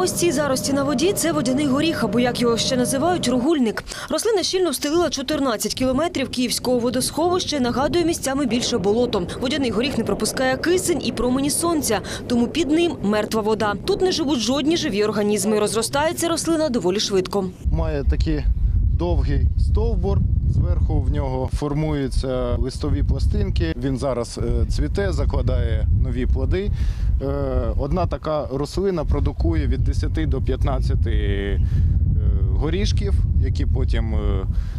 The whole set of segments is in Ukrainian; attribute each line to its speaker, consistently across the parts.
Speaker 1: Ось ці зарості на воді це водяний горіх, або як його ще називають, ругульник. Рослина щільно встелила 14 кілометрів київського водосховища. і Нагадує місцями більше болото. Водяний горіх не пропускає кисень і промені сонця, тому під ним мертва вода. Тут не живуть жодні живі організми. Розростається рослина доволі швидко.
Speaker 2: має такий довгий стовбур. Зверху нього формуються листові пластинки. Він зараз е, цвіте, закладає нові плоди. Е, Одна така рослина продукує від 10 до 15 е, горішків, які потім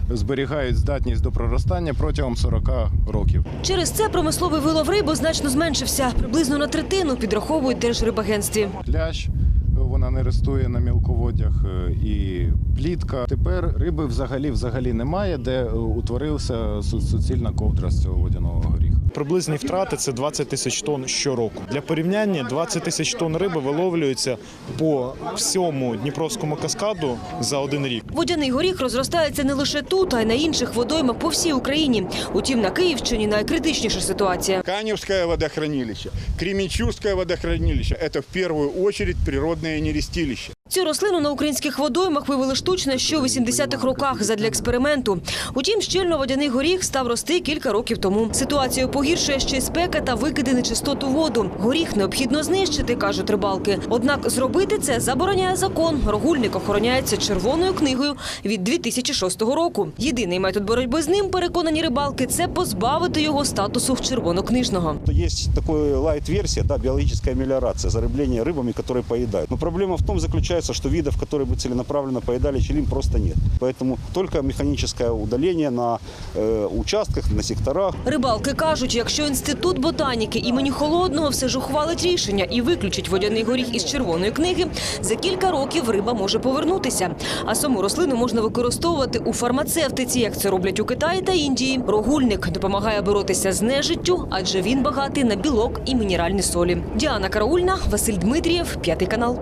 Speaker 2: зберігають здатність до проростання протягом 40 років.
Speaker 1: Через це промисловий вилов риби значно зменшився. Приблизно на третину підраховують Держрибагентстві.
Speaker 2: Лящ, е, вона не рестує на мілководях е, і плітка. Тепер риби взагалі взагалі немає, де е, утворилася суцільна ковдра з цього водяного горіха.
Speaker 3: Приблизні втрати це 20 тисяч тонн щороку. Для порівняння 20 тисяч тонн риби виловлюється по всьому Дніпровському каскаду за один рік.
Speaker 1: Водяний горіх розростається не лише тут, а й на інших водоймах по всій Україні. Утім, на Київщині найкритичніша ситуація.
Speaker 4: Каневское водохранилище, Кременчугское водохранилище – это в первую очередь природное нерестилище.
Speaker 1: Цю рослину на українських водоймах вивели штучно ще у 80-х роках задля експерименту. Утім, щільно водяний горіх став рости кілька років тому. Ситуацію погіршує ще й спека та викиди нечистот у воду. Горіх необхідно знищити, кажуть рибалки. Однак зробити це забороняє закон. Рогульник охороняється червоною книгою від 2006 року. Єдиний метод боротьби з ним, переконані рибалки, це позбавити його статусу червонокнижного.
Speaker 5: Есть такой лайт-версия, да, биологическая мелиорация, зарыбление рыбами, которые поедают. Но проблема в том заключается, что видов, которые бы целенаправленно поедали челим, просто нет. Поэтому только механическое удаление на э, участках, на секторах.
Speaker 1: Рибалки кажуть, якщо інститут ботаніки імені Холодного все ж ухвалить рішення і виключить водяний горіх із червоної книги, за кілька років риба може повернутися. А саму рослину можна використовувати у фармацевтиці, як це роблять у Китаї та Індії. Рогульник допомагає боротися з нежиттю, адже він багатий на білок і мінеральні солі. Діана Караульна, Василь Дмитрієв, п'ятий канал.